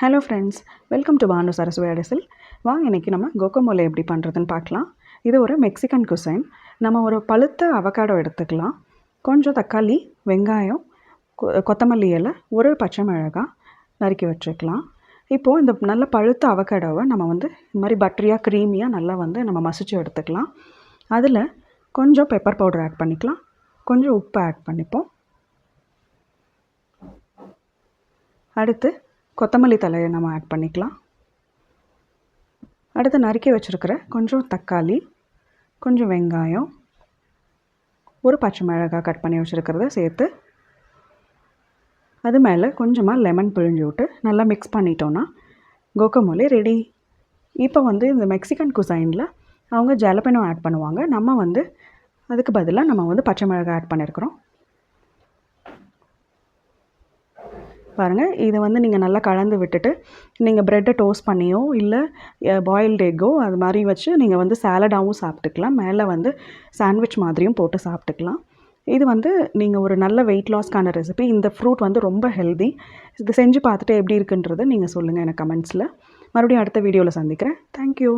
Hello friends welcome to Banu Saraswathi Adisal வாங்க இன்றைக்கி நம்ம கோகோமோலை எப்படி பண்ணுறதுன்னு பார்க்கலாம். இது ஒரு மெக்சிகன் குசைன் நம்ம ஒரு பழுத்த அவகாடோ எடுத்துக்கலாம். கொஞ்சம் தக்காளி வெங்காயம் கொ- கொத்தமல்லி இலை ஒரு பச்சை மிளகாய் நறுக்கி வச்சுக்கலாம். இப்போது இந்த நல்ல பழுத்த அவகாடோவை நம்ம வந்து இந்த மாதிரி பட்டரியாக க்ரீமியாக நல்லா வந்து நம்ம மசிச்சு எடுத்துக்கலாம். அதில் கொஞ்சம் பெப்பர் பவுடர் ஆட் பண்ணிக்கலாம். கொஞ்சம் உப்பு ஆட் பண்ணிப்போம். அடுத்து கொத்தமல்லி தலையை நம்ம ஆட் பண்ணிக்கலாம். அடுத்து நறுக்கி வச்சுருக்கிற கொஞ்சம் தக்காளி கொஞ்சம் வெங்காயம் ஒரு பச்சை மிளகாய் கட் பண்ணி வச்சுருக்கிறத சேர்த்து அது மேலே கொஞ்சமாக லெமன் பிழிஞ்சு விட்டு நல்லா மிக்ஸ் பண்ணிட்டோன்னா கோகமோலே ரெடி இப்போ வந்து இந்த மெக்சிகன் குசைனில் அவங்க ஜலப்பெனோ ஆட் பண்ணுவாங்க. நம்ம வந்து அதுக்கு பதிலாக நம்ம வந்து பச்சை மிளகாய் ஆட் பண்ணியிருக்கிறோம் பாருங்கள் இதை வந்து நீங்கள் நல்லா கலந்து விட்டுட்டு நீங்கள் ப்ரெட்டை டோஸ்ட் பண்ணியோ இல்லை பாயில்டு எக்கோ அது மாதிரி வச்சு நீங்கள் வந்து சாலடாகவும் சாப்பிட்டுக்கலாம். மேலே வந்து சாண்ட்விச் மாதிரியும் போட்டு சாப்பிட்டுக்கலாம். இது வந்து நீங்கள் ஒரு நல்ல வெயிட் லாஸ்க்கான ரெசிபி இந்த ஃப்ரூட் வந்து ரொம்ப ஹெல்தி இது செஞ்சு பார்த்துட்டு எப்படி இருக்குன்றதை நீங்கள் சொல்லுங்கள் எனக்கு கமெண்ட்ஸில் மறுபடியும் அடுத்த வீடியோவில் சந்திக்கிறேன். தேங்க்யூ